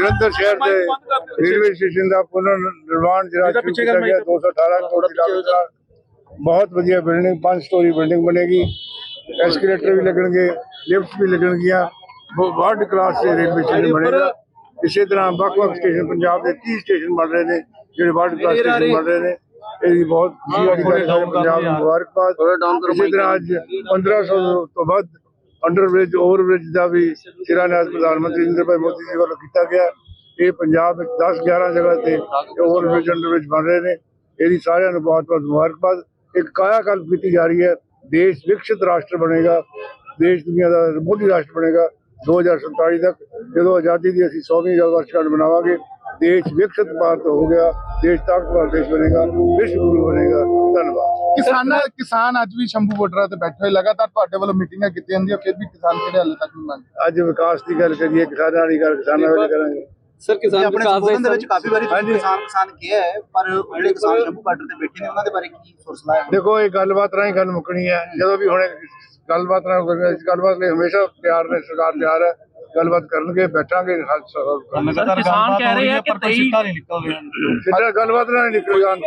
ਜਲੰਧਰ ਸ਼ਹਿਰ ਦੇ railway station ਦਾ ਪੁਨਰ ਨਿਰਮਾਣ ਜਿਹੜਾ ਸ਼ੁਰੂ ਕੀਤਾ ਗਿਆ 218 ਕਰੋੜ ਦੀ ਲਾਗਤ ਨਾਲ। ਬਹੁਤ ਵਧੀਆ ਬਿਲਡਿੰਗ ਪੰਜ ਸਟੋਰੀ ਬਿਲਡਿੰਗ ਬਣੇਗੀ। ਐਸਕੇਲੇਟਰ ਵੀ ਲੱਗਣਗੇ ਲਿਫਟ ਵੀ ਲੱਗਣਗੀਆਂ। ਵਰਲਡ ਕਲਾਸ ਦੇ ਰੇਲਵੇ ਸਟੇਸ਼ਨ ਬਣੇਗਾ ਇਸੇ ਤਰ੍ਹਾਂ ਵੱਖ-ਵੱਖ ਸਟੇਸ਼ਨ ਪੰਜਾਬ ਦੇ 30 ਸਟੇਸ਼ਨ ਬਣ ਰਹੇ ਨੇ ਜਿਹੜੇ ਵਰਲਡ ਕਲਾਸ ਸਟੇਸ਼ਨ ਬਣ ਰਹੇ ਨੇ। ਇਹਦੀ ਬਹੁਤ ਹੈ ਪੰਜਾਬ ਨੂੰ ਮੁਬਾਰਕਬਾਦ। ਇਸੇ ਤਰ੍ਹਾਂ ਅੱਜ 1500 ਤੋਂ ਵੱਧ ਅੰਡਰਬ੍ਰਿਜ ਓਵਰਬ੍ਰਿਜ ਦਾ ਵੀ ਸ਼ਿਲਾਨਿਆਸ ਪ੍ਰਧਾਨ ਮੰਤਰੀ ਨਰਿੰਦਰ ਭਾਈ ਮੋਦੀ ਜੀ ਵੱਲੋਂ ਕੀਤਾ ਗਿਆ। ਇਹ ਪੰਜਾਬ ਵਿੱਚ 10 11 ਜਗ੍ਹਾ ਤੇ ਓਵਰਬ੍ਰਿਜ ਅੰਡਰਬ੍ਰਿਜ ਬਣ ਰਹੇ ਨੇ। ਇਹਦੀ ਸਾਰਿਆਂ ਨੂੰ ਬਹੁਤ ਬਹੁਤ ਮੁਬਾਰਕਬਾਦ। ਇੱਕ ਕਾਇਆ ਕਲਪ ਕੀਤੀ ਜਾ ਰਹੀ ਹੈ। ਦੇਸ਼ ਵਿਕਸਿਤ ਰਾਸ਼ਟਰ ਬਣੇਗਾ। ਦੇਸ਼ ਦੁਨੀਆ ਦਾ ਮੋਢੀ ਰਾਸ਼ਟਰ ਬਣੇਗਾ। 2047 ਤੱਕ ਜਦੋਂ ਆਜ਼ਾਦੀ ਦੀ ਅਸੀਂ 100ਵੀਂ ਵਰਸ਼ਗੰਢ ਮਨਾਵਾਂਗੇ, ਦੇਸ਼ ਵਿਕਸਿਤ ਭਾਰਤ ਹੋ ਗਿਆ। ਦੇਸ਼ ਤਾਕਤਵਰ ਦੇਸ਼ ਬਣੇਗਾ। ਵਿਸ਼ਵ ਗੁਰੂ ਬਣੇਗਾ। ਧੰਨਵਾਦ। ਕਿਸਾਨਾਂ ਕਿਸਾਨ ਅੱਜ ਵੀ ਸ਼ੰਭੂ ਬਾਰਡਰਾਂ ਤੇ ਬੈਠੇ ਹੋਏ ਲਗਾਤਾਰ ਤੁਹਾਡੇ ਵੱਲੋਂ ਮੀਟਿੰਗਾਂ ਕੀਤੀਆਂ ਜਾਂਦੀਆਂ ਫਿਰ ਵੀ ਕਿਸਾਨ ਕਿਹੜੇ ਹਾਲੇ ਤੱਕ ਨਹੀਂ ਮੰਨਦੇ? ਅੱਜ ਵਿਕਾਸ ਦੀ ਗੱਲ ਕਰੀਏ ਕਿਸਾਨਾਂ ਦੀ ਗੱਲ ਕਿਸਾਨਾਂ ਵੇਲੇ ਕਰਾਂਗੇ। ਸਰ ਕਿਸਾਨ ਵਿਕਾਸ ਦੇ ਵਿੱਚ ਕਾਫੀ ਵਾਰੀ। ਕਿਸਾਨ ਕਿਸਾਨ ਕਿਹਾ ਹੈ ਪਰ ਜਿਹੜੇ ਕਿਸਾਨ ਸ਼ੰਭੂ ਬਾਰਡਰ ਤੇ ਬੈਠੇ ਨੇ ਉਹਨਾਂ ਦੇ ਬਾਰੇ ਕੀ ਸੁਰਸਲਾ ਹੈ ਦੇਖੋ ਇਹ ਗੱਲਬਾਤ ਰਾਹੀਂ ਗੱਲ ਮੁੱਕਣੀ ਹੈ। ਜਦੋਂ ਵੀ ਹੁਣ ਗੱਲਬਾਤ ਨਾਲ ਇਸ ਗੱਲਬਾਤ ਲਈ ਹਮੇਸ਼ਾ ਤਿਆਰ ਨੇ ਸਰਕਾਰ ਤਿਆਰ ਹੈ। ਗੱਲਬਾਤ ਕਰਨਗੇ ਬੈਠਾਂਗੇ ਸਰ ਕਿਸਾਨ ਕਹਿ ਰਹੇ ਆ ਕਿ 23 ਸਿੱਧਾ ਗੱਲਬਾਤ ਨਾਲ ਨਿਕਲ ਜਾਣ